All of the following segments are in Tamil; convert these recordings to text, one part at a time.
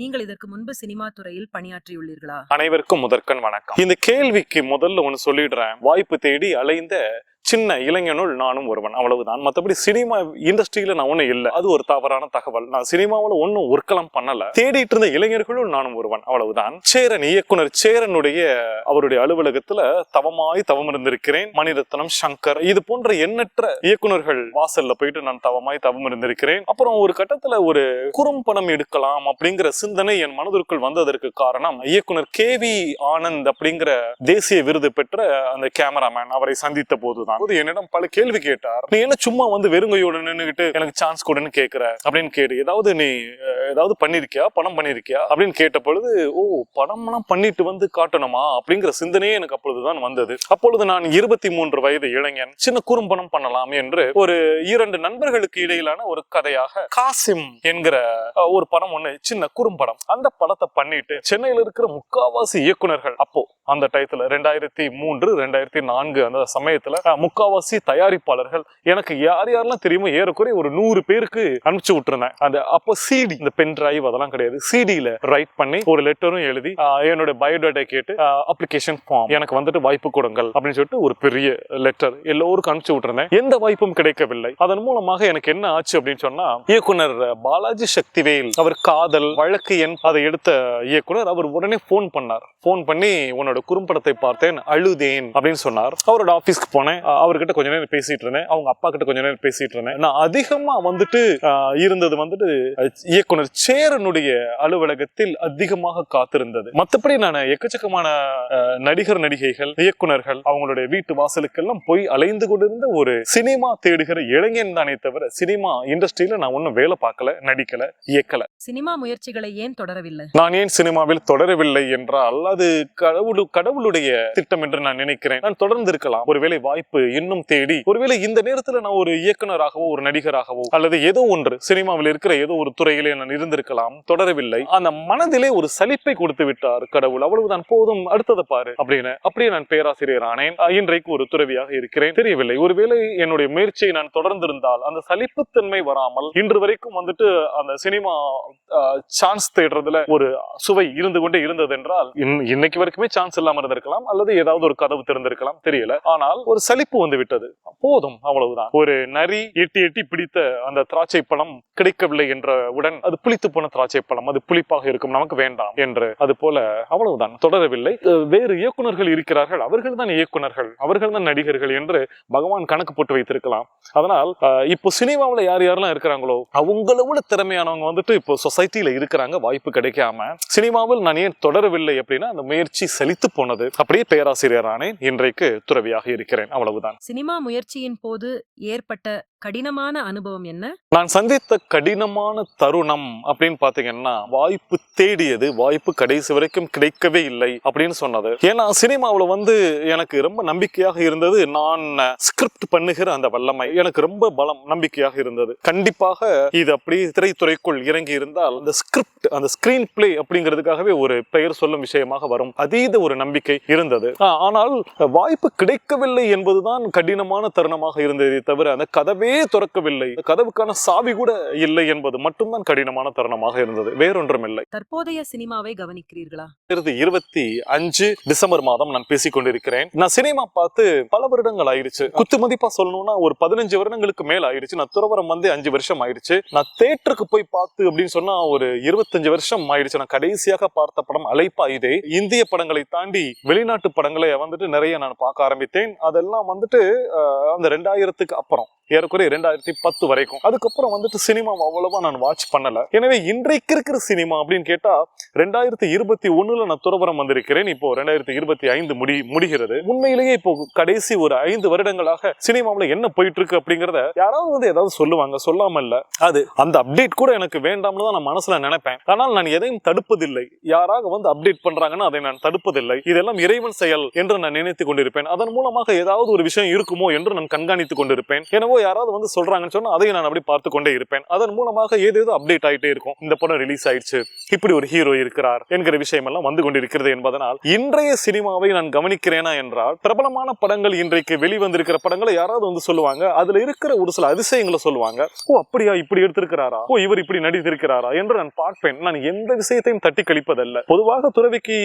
நீங்கள் இதற்கு முன்பு சினிமா துறையில் பணியாற்றியுள்ளீர்களா? அனைவருக்கும் முதற்கண் வணக்கம். இந்த கேள்விக்கு முதல்ல ஒண்ணு சொல்லிடுறேன். வாய்ப்பு தேடி அலைந்த சின்ன இளைஞனுள் நானும் ஒருவன். அவ்வளவுதான். மற்றபடி சினிமா இண்டஸ்ட்ரியில நான் ஒன்றும் இல்லை. அது ஒரு தவறான தகவல். நான் சினிமாவில் ஒன்றும் ஒர்க்கலாம் பண்ணல. தேடிட்டு இருந்த இளைஞர்களுள் நானும் ஒருவன். அவ்வளவுதான். சேரன் இயக்குனர் சேரனுடைய அவருடைய அலுவலகத்துல தவமாய் தவம் இருந்திருக்கிறேன். மணிரத்னம் சங்கர் இது போன்ற எண்ணற்ற இயக்குனர்கள் வாசல்ல போயிட்டு நான் தவமாய் தவம் இருந்திருக்கிறேன். அப்புறம் ஒரு கட்டத்துல ஒரு குறும்படம் எடுக்கலாம் அப்படிங்கிற சிந்தனை என் மனதிற்குள் வந்ததற்கு காரணம் இயக்குனர் கே வி ஆனந்த் அப்படிங்கிற தேசிய விருது பெற்ற அந்த கேமராமேன் அவரை சந்தித்த போதுதான். போது என்னிடம் பல கேள்வி கேட்டார். நீ என்ன சும்மா வந்து வெறுங்கையோட நின்றுகிட்டு எனக்கு சான்ஸ் கொடுன்னு கேக்குற? அப்படின்னு கேட்டு ஏதாவது நீ ஏதாவது பண்ணிருக்கியா? பணம் பண்ணிருக்கியா? அப்படின்னு கேட்ட பொழுது ஓ பணம்லாம் பண்ணிட்டு வந்து காட்டணுமா? அப்படிங்கிற சிந்தனையே எனக்கு அப்பொழுதுதான் வந்தது. அப்பொழுது நான் இருபத்தி மூன்று வயது இளைஞன். சின்ன குறும்படம் பண்ணலாம் என்று ஒரு இரண்டு நண்பர்களுக்கு இடையிலான ஒரு கதையாக காசிம் என்கிற ஒரு படம் ஒண்ணு சின்ன குறும்படம். அந்த படத்தை பண்ணிட்டு சென்னையில இருக்கிற முக்காவாசி இயக்குனர்கள் அப்போ அந்த டயத்துல ரெண்டாயிரத்தி மூன்று ரெண்டாயிரத்தி நான்கு அந்த சமயத்துல முக்காவாசி தயாரிப்பாளர்கள் எனக்கு யார் யாரெல்லாம் தெரியுமோ ஏறக்குறைய ஒரு நூறு பேருக்கு அனுப்பிச்சு விட்டுருந்தேன். அந்த அப்போ சிடி இந்த பென் டிரைவ் அதெல்லாம் கிடையாது. சிடியில ரைட் பண்ணி ஒரு லெட்டரும் எழுதி என்னோட பயோடேட்டா கேட்டு அப்ளிகேஷன் ஃபார்ம் எனக்கு வந்துட்டு வாய்ப்பு கொடுங்கள் அப்படின்னு சொல்லிட்டு ஒரு பெரிய லெட்டர் எல்லோருக்கும் அனுப்பிச்சு விட்டுருந்தேன். எந்த வாய்ப்பும் கிடைக்கவில்லை. அதன் மூலமாக எனக்கு என்ன ஆச்சு அப்படின்னு சொன்னா இயக்குனர் பாலாஜி சக்திவேல் அவர் காதல் வழக்கு எண் அதை எடுத்த இயக்குனர் அவர் உடனே ஃபோன் பண்ணார். ஃபோன் பண்ணி உன்னோட குறும்படத்தை பார்த்தேன் அழுதேன் அப்படின்னு சொன்னார். அவரோட ஆபீஸ்க்கு போனேன். அவர்கிட்ட கொஞ்ச நேரம் பேசிட்டு இருந்தேன். அவங்க அப்பா கிட்ட கொஞ்ச நேரம் பேசிட்டு இருந்தேன். நான் அதிகமா வந்துட்டு இருந்தது வந்துட்டு இயக்குனர் சேரனுடைய அலுவலகத்தில் அதிகமாக காத்திருந்தது. மத்தபடி நான் எக்கச்சக்கமான நடிகர் நடிகைகள் இயக்குனர்கள் அவங்களுடைய வீட்டு வாசலுக்கெல்லாம் போய் அலைந்து கொண்டிருந்த ஒரு சினிமா தேடுகிற இளைஞன் தானே தவிர சினிமா இண்டஸ்ட்ரியில நான் ஒன்றும் வேலை பார்க்கல நடிக்கல இயக்கல. சினிமா முயற்சிகளை ஏன் தொடரவில்லை? நான் ஏன் சினிமாவில் தொடரவில்லை என்றால் அது கடவுள் கடவுளுடைய திட்டம் என்று நான் நினைக்கிறேன். நான் தொடர்ந்து இருக்கலாம் ஒருவேளை வாய்ப்பு இன்னும் தேடி ஒருவேளை இந்த நேரத்துல நான் ஒரு இயக்குனராகவோ ஒரு நடிகராகவோ அல்லது ஏதோ ஒன்று சினிமாவில் இருக்கிற ஏதோ ஒரு துறையிலே நான் இருந்திருக்கலாம் தொடரவில்லை அந்த மனதிலே ஒரு சலிப்பை கொடுத்து விட்டார் கடவுள் அவ்வளவுதான் போதும் அடுத்ததை பாரு அப்படின்னு. அப்படியே நான் பேராசிரியர் ஆனேன் இன்றைக்கு ஒரு துறவியாக இருக்கிறேன். தெரியவில்லை ஒருவேளை என்னுடைய முயற்சியை நான் தொடர்ந்திருந்தால் அந்த சலிப்புத்தன்மை வராமல் இன்று வரைக்கும் வந்துட்டு அந்த சினிமா சான்ஸ் தேடுறதுல ஒரு சுவை இருந்து கொண்டே இருந்தது என்றால் இன்னைக்கு வரைக்குமே சான்ஸ் இல்லாம இருந்திருக்கலாம் அல்லது ஏதாவது ஒரு கதவு திறந்திருக்கலாம் தெரியல. ஆனால் ஒரு சலிப்பு வந்து விட்டது போதும் அவ்வளவுதான். ஒரு நரி எட்டி எட்டி பிடித்த அந்த திராட்சை பழம் கிடைக்கவில்லை என்ற உடன் அது புளித்து போன திராட்சை பழம் அது புளிப்பாக இருக்கும் நமக்கு வேண்டாம் என்று. அது போல அவ்வளவுதான் தொடரவில்லை. வேறு இயக்குனர்கள் இருக்கிறார்கள் அவர்கள் தான் இயக்குனர்கள் அவர்கள் தான் நடிகர்கள் என்று பகவான் கணக்கு போட்டு வைத்திருக்கலாம். அதனால் இப்போ சினிமாவுல யார் யாரெல்லாம் இருக்கிறாங்களோ அவங்கள விட திறமையானவங்க வந்துட்டு இப்போ சொசைட்டியில இருக்கிறாங்க வாய்ப்பு கிடைக்காம. சினிமாவில் நான் ஏன் தொடரவில்லை அப்படின்னா அந்த முயற்சி செழித்து போனது. அப்படியே பேராசிரியர் ஆனேன் இன்றைக்கு துறவியாக இருக்கிறேன் அவ்வளவு. அவ்வளவுதான் சினிமா முயற்சியின் போது ஏற்பட்ட கடினமான அனுபவம் என்ன? நான் சந்தித்த கடினமான தருணம் அப்படின்னு பாத்தீங்கன்னா வாய்ப்பு தேடியது வாய்ப்பு கடைசி வரைக்கும் கிடைக்கவே இல்லை அப்படின்னு சொன்னது. ஏன்னா சினிமாவுல வந்து எனக்கு ரொம்ப நம்பிக்கையாக இருந்தது நான் ஸ்கிரிப்ட் பண்ணுகிற அந்த வல்லமை. எனக்கு ரொம்ப பலம் நம்பிக்கையாக இருந்தது. கண்டிப்பாக இது அப்படியே திரைத்துறைக்குள் இறங்கி இருந்தால் அந்த ஸ்கிரிப்ட் அந்த ஸ்கிரீன் பிளே அப்படிங்கிறதுக்காகவே ஒரு பெயர் சொல்லும் விஷயமாக வரும். அதீத ஒரு நம்பிக்கை இருந்தது. ஆனால் வாய்ப்பு கிடைக்கவில்லை என்பதுதான் கடினமான தருணமாக இருந்ததே தவிர அந்த கதவே திறக்கவில்லை. கதவுக்கான சாவி கூட இல்லை என்பது மட்டும்தான் கடினமான தருணமாக இருந்தது. வேறொன்றும் இல்லை தற்போதைய சினிமாவை கவனிக்கிறீர்களா? இருபத்தி அஞ்சு டிசம்பர் மாதம் நான் பேசிக் கொண்டிருக்கிறேன். நான் சினிமா பார்த்து பல வருடங்கள் ஆயிடுச்சு. குத்து மதிப்பா சொல்லணும்னா ஒரு பதினஞ்சு வருடங்களுக்கு மேல ஆயிடுச்சு. நான் துறவரம் வந்து அஞ்சு வருஷம் ஆயிடுச்சு. நான் தேட்டருக்கு போய் பார்த்து அப்படின்னு சொன்னா ஒரு இருபத்தஞ்சு வருஷம் ஆயிடுச்சு. நான் கடைசியாக பார்த்த படம் அலைப்பா இதே இந்திய படங்களை தாண்டி வெளிநாட்டு படங்களை வந்துட்டு நிறைய நான் பார்க்க ஆரம்பித்தேன். அதெல்லாம் வந்துட்டு அந்த ரெண்டாயிரத்துக்கு அப்புறம் ஏறக்குறைய ரெண்டாயிரத்தி பத்து வரைக்கும். அதுக்கப்புறம் வந்துட்டு சினிமா அவ்வளவா நான் வாட்ச் பண்ணல. எனவே இன்றைக்கு இருக்கிற சினிமா அப்படின்னு கேட்டா ரெண்டாயிரத்தி இருபத்தி ஒண்ணுல நான் துறவரம் வந்திருக்கிறேன். இப்போ ரெண்டாயிரத்தி இருபத்தி ஐந்து முடி முடிகிறது. உண்மையிலேயே இப்போ கடைசி ஒரு ஐந்து வருடங்களாக சினிமாவில் என்ன போயிட்டு இருக்கு அப்படிங்கறத யாராவது வந்து ஏதாவது சொல்லுவாங்க. சொல்லாம இல்ல. அது அந்த அப்டேட் கூட எனக்கு வேண்டாம்னு தான் நான் மனசுல நினைப்பேன். ஆனால் நான் எதையும் தடுப்பதில்லை. யாராக வந்து அப்டேட் பண்றாங்கன்னா அதை நான் தடுப்பதில்லை. இதெல்லாம் இறைவன் செயல் என்று நான் நினைத்துக் கொண்டிருப்பேன். அதன் மூலமாக ஏதாவது ஒரு விஷயம் இருக்குமோ என்று நான் கண்காணித்துக் கொண்டிருப்பேன். எனவோ யாராவது வந்து சொல்றாங்கன்னு சொன்னா அதையும் நான் அப்படி பார்த்து கொண்டே இருப்பேன். அதன் மூலமாக ஏதேதோ அப்டேட் ஆகிட்டே இருக்கும். இந்த படம் ரிலீஸ் ஆயிடுச்சு. இப்படி ஒரு ஹீரோ இருக்கிறார் என்கிற விஷயம் எல்லாம் வந்து கொண்டிருக்கிறது என்பதனால் இன்றைய சினிமாவை நான் கவனிக்கிறேனா என்றால் பிரபலமான படங்கள் இன்றைக்கு வெளிவந்திருக்கிற படங்களை யாராவது வந்து சொல்லுவாங்க அதுல இருக்கிற ஒரு சில அதிசயங்களை சொல்லுவாங்க. ஓ அப்படியா இப்படி எடுத்திருக்கிறாரா? ஓ இவர் இப்படி நடித்திருக்கிறாரா? என்று நான் பார்ப்பேன். நான் எந்த விஷயத்தையும் தட்டி கழிப்பதல்ல. பொதுவாக துறவிக்கு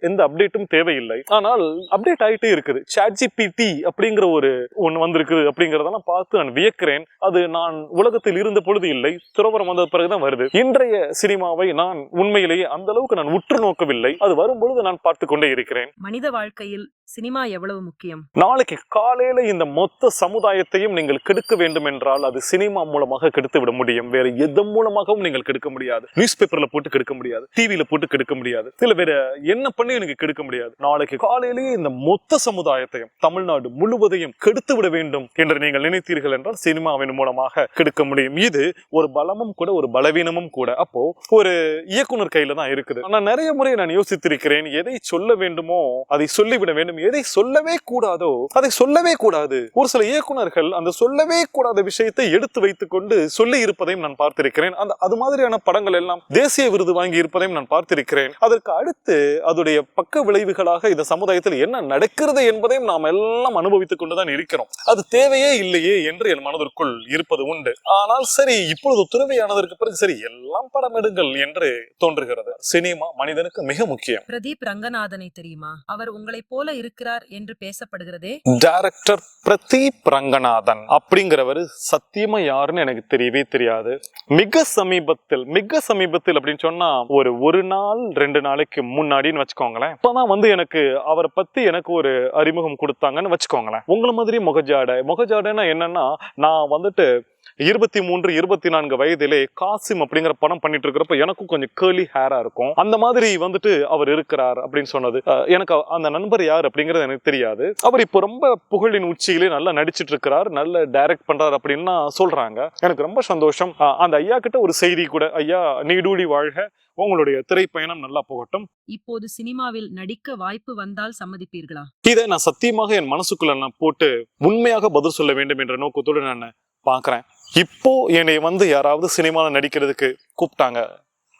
எந்த அப்டேட்டும் தேவையில்லை. ஆனால் அப்டேட் ஆயிட்டே இருக்குது. சாட் ஜிபிடி அப்படிங்கிற ஒரு ஒன்று வந்திருக்குது அப்படிங்கறதெல்லாம் பார்த்து நான் வியக்கிறேன். அது நான் உலகத்தில் இருந்த பொழுது இல்லை துறவரம் வந்த பிறகுதான் வருது. இன்றைய சினிமாவை நான் உண்மையிலேயே அந்த அளவுக்கு நான் உற்று நோக்கவில்லை. அது வரும் பொழுது நான் பார்த்து கொண்டே இருக்கிறேன். மனித வாழ்க்கையில் சினிமா எவ்வளவு முக்கியம்? நாளைக்கு காலையில இந்த மொத்த சமுதாயத்தையும் நீங்கள் கெடுக்க வேண்டும் என்றால் அது சினிமா மூலமாக கெடுத்து விட முடியும். வேற எதன் மூலமாகவும் நீங்கள் கெடுக்க முடியாது. நியூஸ் பேப்பர்ல போட்டு கெடுக்க முடியாது. டிவியில போட்டு கெடுக்க முடியாது. இல்ல வேற என்ன பண்ணி எனக்கு கெடுக்க முடியாது? நாளைக்கு காலையிலேயே இந்த மொத்த சமுதாயத்தையும் தமிழ்நாடு முழுவதையும் கெடுத்து விட வேண்டும் என்று நீங்கள் நினைத்தீர்கள் என்றால் சினிமாவின் மூலமாக கெடுக்க முடியும். இது ஒரு பலமும் கூட ஒரு பலவீனமும் கூட. அப்போ ஒரு இயக்குனர் கையில தான் இருக்குது. ஆனா நிறைய முறை நான் யோசித்திருக்கிறேன் எதை சொல்ல வேண்டுமோ அதை சொல்லிவிட வேண்டும். எதை சொல்லவே கூடாதோ அதை சொல்லவே கூடாது. ஒரு சில இயக்குனர்கள் அந்த சொல்லவே கூடாத விஷயத்தை எடுத்து வைத்துக் கொண்டு சொல்லி இருப்பதையும் நான் பார்த்திருக்கிறேன். அந்த அது மாதிரியான படங்கள் எல்லாம் தேசிய விருது வாங்கி இருப்பதையும் நான் பார்த்திருக்கிறேன். அதற்கு அடுத்து அதோடைய பக்க விளைவுகளாக இந்த சமுதாயத்தில் என்ன நடக்கிறது என்பதையும் நாம் எல்லாம் அனுபவித்துக் கொண்டுதான் இருக்கிறோம். அது தேவையே இல்லையே என்று என் மனதிற்குள் இருப்பது உண்டு. ஆனால் சரி இப்பொழுது துறவியானதற்கு பிறகு சரி எல்லாம் படம் எடுங்கள் என்று தோன்றுகிறது. சினிமா மனிதனுக்கு மிக முக்கியம். பிரதீப் ரங்கநாதனை தெரியுமா? அவர் உங்களைப் போல இருக்கிறார் என்று பேசப்படுகிறதே? டைரக்டர் பிரதீப் ரங்கநாதன் அப்படிங்கிறவர் சத்தியமா யாருன்னு எனக்கு தெரியவே தெரியாது. மிக சமீபத்தில் மிக சமீபத்தில் அப்படின்னு சொன்னா ஒரு ஒரு நாள் ரெண்டு நாளைக்கு முன்னாடின்னு வச்சுக்கோங்களேன். இப்பதான் வந்து எனக்கு அவரை பத்தி எனக்கு ஒரு அறிமுகம் கொடுத்தாங்கன்னு வச்சுக்கோங்களேன். உங்களை மாதிரி முகஜாடை முகஜாடைன்னா என்னன்னா நான் வந்துட்டு இருபத்தி மூன்று இருபத்தி நான்கு வயதிலே காசிம் அப்படிங்கிற படம் பண்ணிட்டு இருக்கிறப்ப எனக்கும் கொஞ்சம் கேர்லி ஹேரா இருக்கும். அந்த மாதிரி வந்துட்டு அவர் இருக்கிறார் அப்படின்னு சொன்னது. எனக்கு அந்த நண்பர் யார் அப்படிங்கிறது எனக்கு தெரியாது. அவர் இப்போ ரொம்ப புகழின் உச்சியிலே நல்லா நடிச்சிட்டு இருக்கிறார் நல்ல டைரக்ட் பண்றார் அப்படின்னு சொல்றாங்க. எனக்கு ரொம்ப சந்தோஷம். அந்த ஐயா கிட்ட ஒரு செய்தி கூட ஐயா நீடூழி வாழ்க. உங்களுடைய திரைப்பயணம் நல்லா போகட்டும். இப்போது சினிமாவில் நடிக்க வாய்ப்பு வந்தால் சம்மதிப்பீர்களா? இதை நான் சத்தியமாக என் மனசுக்குள்ள நான் போட்டு உண்மையாக பதில் சொல்ல வேண்டும் என்ற நோக்கத்தோடு நான் பார்க்கறேன். இப்போ என்னை வந்து யாராவது சினிமாவில் நடிக்கிறதுக்கு கூப்பிட்டாங்க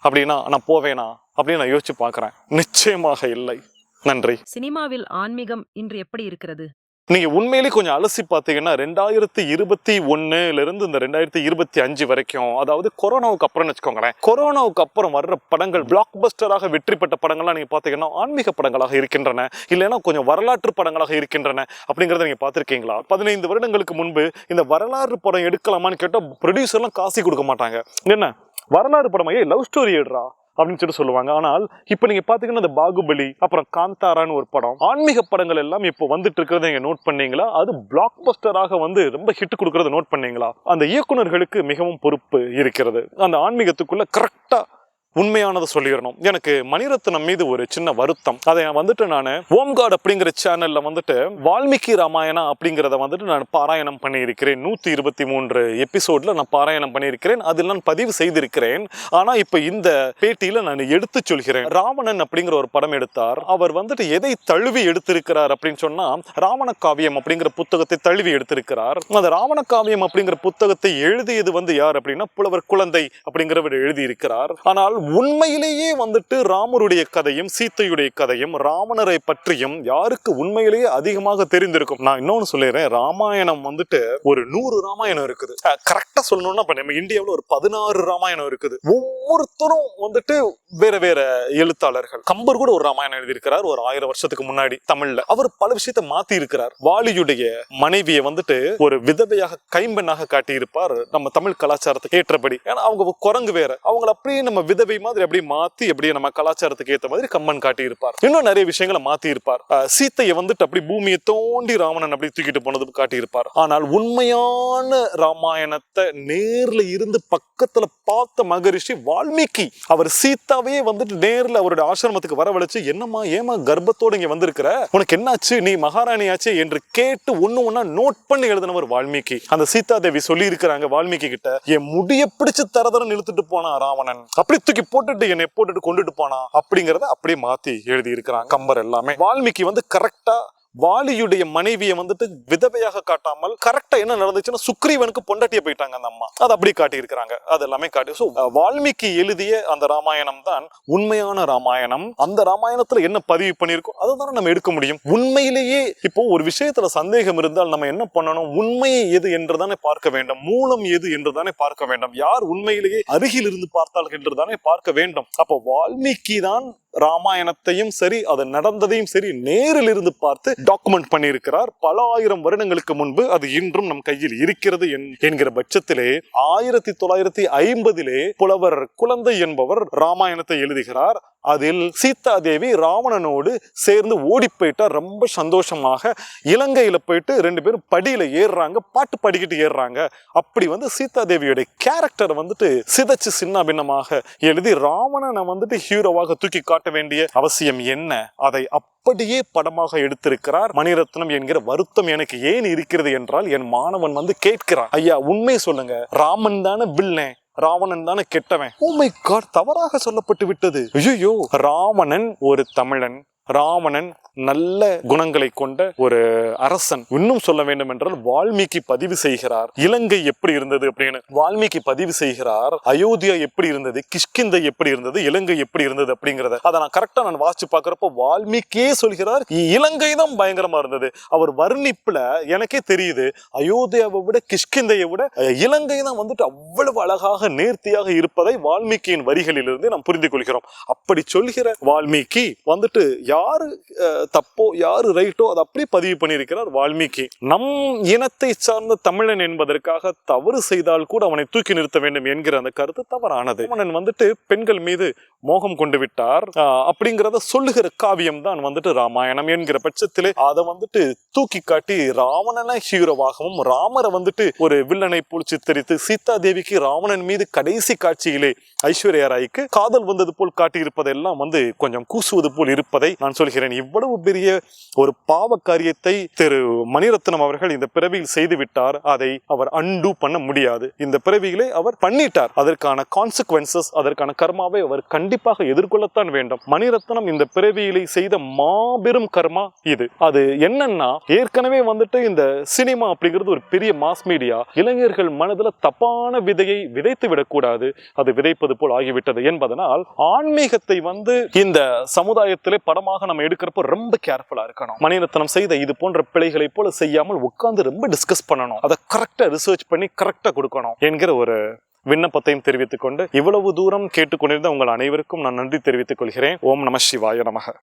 அப்படின்னா நான் போவேனா அப்படின்னு நான் யோசிச்சு பார்க்குறேன். நிச்சயமாக இல்லை. நன்றி. சினிமாவில் ஆன்மீகம் இன்று எப்படி இருக்கிறது? நீங்கள் உண்மையிலே கொஞ்சம் அலசி பார்த்தீங்கன்னா ரெண்டாயிரத்தி இருபத்தி ஒன்றுலேருந்து இந்த ரெண்டாயிரத்தி இருபத்தி அஞ்சு வரைக்கும் அதாவது கொரோனாவுக்கு அப்புறம் வச்சுக்கோங்களேன் கொரோனாவுக்கு அப்புறம் வர்ற படங்கள் பிளாக் பஸ்டராக வெற்றி பெற்ற படங்கள்லாம் நீங்கள் பார்த்தீங்கன்னா ஆன்மீக படங்களாக இருக்கின்றன. இல்லைன்னா கொஞ்சம் வரலாற்று படங்களாக இருக்கின்றன அப்படிங்கிறத நீங்கள் பார்த்துருக்கீங்களா? பதினைந்து வருடங்களுக்கு முன்பு இந்த வரலாறு படம் எடுக்கலாமான்னு கேட்டால் ப்ரொடியூசர்லாம் காசு கொடுக்க மாட்டாங்க. என்ன? வரலாறு படம் ஏய் லவ் ஸ்டோரி எடுறா அப்படின்னு சொல்லி சொல்லுவாங்க. ஆனால் இப்போ நீங்கள் பார்த்தீங்கன்னா இந்த பாகுபலி அப்புறம் காந்தாரான்னு ஒரு படம் ஆன்மீக படங்கள் எல்லாம் இப்போ வந்துட்டு இருக்கிறத நீங்கள் நோட் பண்ணீங்களா? அது பிளாக் பஸ்டராக வந்து ரொம்ப ஹிட் கொடுக்கறத நோட் பண்ணீங்களா? அந்த இயக்குனர்களுக்கு மிகவும் பொறுப்பு இருக்கிறது. அந்த ஆன்மீகத்துக்குள்ள கரெக்டாக உண்மையானதை சொல்லிடணும். எனக்கு மணிரத்னம் மீது ஒரு சின்ன வருத்தம். அதை நான் வந்துட்டு நான் ஓம்காட் அப்படிங்கிற சேனல்ல வந்துட்டு வால்மீகி ராமாயணம் அப்படிங்கிறத வந்துட்டு நான் பாராயணம் பண்ணியிருக்கிறேன். நூத்தி இருபத்தி மூன்று எபிசோட்ல நான் பாராயணம் பண்ணியிருக்கிறேன். அதில் நான் பதிவு செய்திருக்கிறேன். ஆனா இப்ப இந்த பேட்டியில நான் எடுத்து சொல்கிறேன். ராவணன் அப்படிங்கிற ஒரு படம் எடுத்தார். அவர் வந்துட்டு எதை தழுவி எடுத்திருக்கிறார் அப்படின்னு சொன்னா ராவண காவியம் அப்படிங்கிற புத்தகத்தை தழுவி எடுத்திருக்கிறார். அந்த ராவண காவியம் அப்படிங்கிற புத்தகத்தை எழுதியது வந்து யார் அப்படின்னா புலவர் குழந்தை அப்படிங்கிறவர் எழுதியிருக்கிறார். ஆனால் உண்மையிலேயே வந்துட்டு ராமருடைய கதையும் சீத்தையுடைய கதையும் ராவணரை பற்றியும் யாருக்கு உண்மையிலேயே அதிகமாக தெரிந்திருக்கும்? நான் இன்னொன்னு சொல்லிடுறேன். ராமாயணம் வந்துட்டு ஒரு நூறு ராமாயணம் இருக்குது. கரெக்டா சொல்லணும்னா இப்ப நம்ம இந்தியாவில் ஒரு பதினாறு ராமாயணம் இருக்குது. ஒவ்வொருத்தரும் வந்துட்டு வேற வேற எழுத்தாளர்கள். கம்பர் கூட ஒரு ராமாயணம் எழுதியிருக்கிறார் ஒரு ஆயிரம் வருஷத்துக்கு முன்னாடி தமிழ்ல. அவர் பல விஷயத்தை மாத்தி இருக்கிறார் வாலியுடைய மனைவியை வந்துட்டு ஒரு விதவையாக கைம்பெண்ணாக காட்டியிருப்பார். நம்ம தமிழ் கலாச்சாரத்துக்கு ஏற்றபடி ஏன்னா அவங்க குரங்கு வேற. அவங்கள அப்படியே நம்ம விதவை மாதிரி அப்படியே மாத்தி அப்படியே நம்ம கலாச்சாரத்துக்கு ஏத்த மாதிரி கம்மன் காட்டி இருப்பார். இன்னும் நிறைய விஷயங்களை மாத்தி இருப்பார். சீத்தையை வந்துட்டு அப்படி பூமியை தோண்டி ராவணன் அப்படி தூக்கிட்டு போனது காட்டியிருப்பார் ஆனால் உண்மையான ராமாயணத்தை நேர்ல இருந்து பக்கத்துல பார்த்த மகரிஷி வால்மீகி அவர் சீதாவே வந்துட்டு நேர்ல அவருடைய ஆசிரமத்துக்கு வரவழைச்சு என்னம்மா ஏமா கர்ப்பத்தோட இங்க வந்திருக்கிற? உனக்கு என்னாச்சு? நீ மகாராணி ஆச்சு என்று கேட்டு ஒண்ணு ஒண்ணா நோட் பண்ணி எழுதினவர் வால்மீகி. அந்த சீதா தேவி சொல்லி இருக்கிறாங்க வால்மீகி கிட்ட என் முடிய பிடிச்சு தரதரம் இழுத்துட்டு போனா ராவணன். அப்படி தூக்கி போட்டுட்டு என்னை போட்டுட்டு கொண்டுட்டு போனா அப்படிங்கறத அப்படியே மாத்தி எழுதி இருக்கிறாங்க கம்பர் எல்லாமே. வால்மீகி வந்து கரெக்டா வாலியுடைய மனைவியை வந்துட்டு விதவையாக காட்டாமல் கரெக்டா என்ன நடந்துச்சுன்னா சுக்ரீவனுக்கு பொண்டாட்டிய போயிட்டாங்க அந்த அம்மா. அது அப்படி காட்டியிருக்கிறாங்க. அது எல்லாமே காட்டி ஸோ வால்மீகி எழுதிய அந்த ராமாயணம் தான் உண்மையான ராமாயணம். அந்த ராமாயணத்துல என்ன பதிவு பண்ணியிருக்கோம்? அதுதானே நம்ம எடுக்க முடியும். உண்மையிலேயே இப்போ ஒரு விஷயத்துல சந்தேகம் இருந்தால் நம்ம என்ன பண்ணணும்? உண்மை எது என்றுதானே பார்க்க வேண்டும். மூலம் எது என்றுதானே பார்க்க வேண்டும். யார் உண்மையிலேயே அருகில் இருந்து பார்த்தால் என்றுதானே பார்க்க வேண்டும். அப்போ வால்மீகி தான் ராமாயணத்தையும் சரி அது நடந்ததையும் சரி நேரில் இருந்து பார்த்து டாக்குமெண்ட் பண்ணியிருக்கிறார். பல ஆயிரம் வருடங்களுக்கு முன்பு அது இன்றும் நம் கையில் இருக்கிறது என்- என்கிற பட்சத்திலே ஆயிரத்தி தொள்ளாயிரத்தி ஐம்பதிலே புலவர் குழந்தை என்பவர் ராமாயணத்தை எழுதுகிறார். அதில் சீதா தேவி ராவணனோடு சேர்ந்து ஓடி போயிட்டா ரொம்ப சந்தோஷமாக. இலங்கையில் போயிட்டு ரெண்டு பேரும் படியில் ஏறுறாங்க பாட்டு படிக்கிட்டு ஏறுறாங்க. அப்படி வந்து சீதா தேவியோட கேரக்டர் வந்துட்டு சிதைச்சு சின்ன பின்னமாக எழுதி ராவணனை வந்துட்டு ஹீரோவாக தூக்கி காட்ட வேண்டிய அவசியம் என்ன? அதை அப்படியே படமாக எடுத்திருக்கிறார் மணிரத்னம் என்கிற வருத்தம் எனக்கு ஏன் இருக்கிறது என்றால் என் மாணவன் வந்து கேட்கிறான். ஐயா உண்மை சொல்லுங்க. ராமன் தானே வில்லன் ராவணன் தானே கெட்டவன்? ஓ மை காட் தவறாக சொல்லப்பட்டு விட்டது. ஐயோ ராவணன் ஒரு தமிழன். ராவணன் நல்ல குணங்களை கொண்ட ஒரு அரசன். இன்னும் சொல்ல வேண்டும் என்றால் வால்மீகி பதிவு செய்கிறார். இலங்கை எப்படி இருந்தது அப்படின்னு. வால்மீகி பதிவு செய்கிறார். அயோத்தியா எப்படி இருந்தது? கிஷ்கிந்தை எப்படி இருந்தது? இலங்கை எப்படி இருந்தது அப்படிங்கறத. அதை நான் கரெக்டா நான் வாசிச்சு பாக்குறப்போ வால்மீகியே சொல்கிறார். இலங்கை தான் பயங்கரமா இருந்தது. அவர் வர்ணிப்புல எனக்கே தெரியுது. அயோத்தியாவை விட கிஷ்கிந்தையை விட இலங்கை தான் வந்துட்டு அவ்வளவு அழகாக நேர்த்தியாக இருப்பதை வால்மீகியின் வரிகளிலிருந்து நாம் புரிந்து கொள்கிறோம். அப்படி சொல்கிற வால்மீகி வந்துட்டு யாரு தப்போ யாரு ரைட்டோ அதை அப்படியே பதிவு பண்ணியிருக்கிறார் வால்மீகி. நம் இனத்தை சார்ந்த தமிழன் என்பதற்காக தவறு செய்தால் கூட அவனை தூக்கி நிறுத்த வேண்டும் என்கிற அந்த கருத்து தவறானது. அவனன் வந்துட்டு பெண்கள் மீது மோகம் கொண்டு விட்டார். அப்படிங்கிறத சொல்லுகிற காவியம் தான் வந்துட்டு ராமாயணம் என்கிற பட்சத்திலே அதை வந்துட்டு தூக்கி காட்டி ராவணனை ஹீரோவாகவும் ராமரை வந்துட்டு ஒரு வில்லனை போல் சித்தரித்து சீதா தேவிக்கு ராவணன் மீது கடைசி காட்சியிலே ஐஸ்வர்யா ராய்க்கு காதல் வந்தது போல் காட்டியிருப்பதெல்லாம் வந்து கொஞ்சம் கூசுவது போல் இருப்பதை நான் சொல்கிறேன். இவ்வளவு பெரிய ஒரு பாவ காரியத்தை திரு மணிரத்னம் அவர்கள் இந்த பிறவியில் செய்து விட்டார். அதை அவர் அன்டூ பண்ண முடியாது. இந்த பிறவியிலே அவர் பண்ணிட்டார். அதற்கான கான்சிக்வன்சஸ் அதற்கான கர்மாவை அவர் கண்டிப்பாக எதிர்கொள்ளத்தான் வேண்டும். மணிரத்னம் இந்த பிறவியிலே செய்த மாபெரும் கர்மா இது. அது என்னன்னா ஏற்கனவே வந்துட்டு இந்த சினிமா அப்படிங்கிறது ஒரு பெரிய மாஸ் மீடியா இளைஞர்கள் மனதில் தப்பான விதையை விதைத்து விடக்கூடாது. அது விதைப்பது போல் ஆகிவிட்டது என்பதனால் ஆன்மீகத்தை வந்து இந்த சமுதாயத்திலே படமாக நம்ம எடுக்கிறப்போ ரொம்ப கேர்ஃபுல்லா இருக்கணும். மணிரத்னம் செய்த இது போன்ற பிழைகளை போல செய்யாமல் உட்கார்ந்து ரொம்ப டிஸ்கஸ் பண்ணணும். அதை கரெக்டா ரிசர்ச் பண்ணி கரெக்டா கொடுக்கணும் என்கிற ஒரு விண்ணப்பத்தையும் தெரிவித்துக் கொண்டு இவ்வளவு தூரம் கேட்டுக்கொண்டிருந்த உங்கள் அனைவருக்கும் நான் நன்றி தெரிவித்துக் கொள்கிறேன். ஓம் நம சிவாய நமக.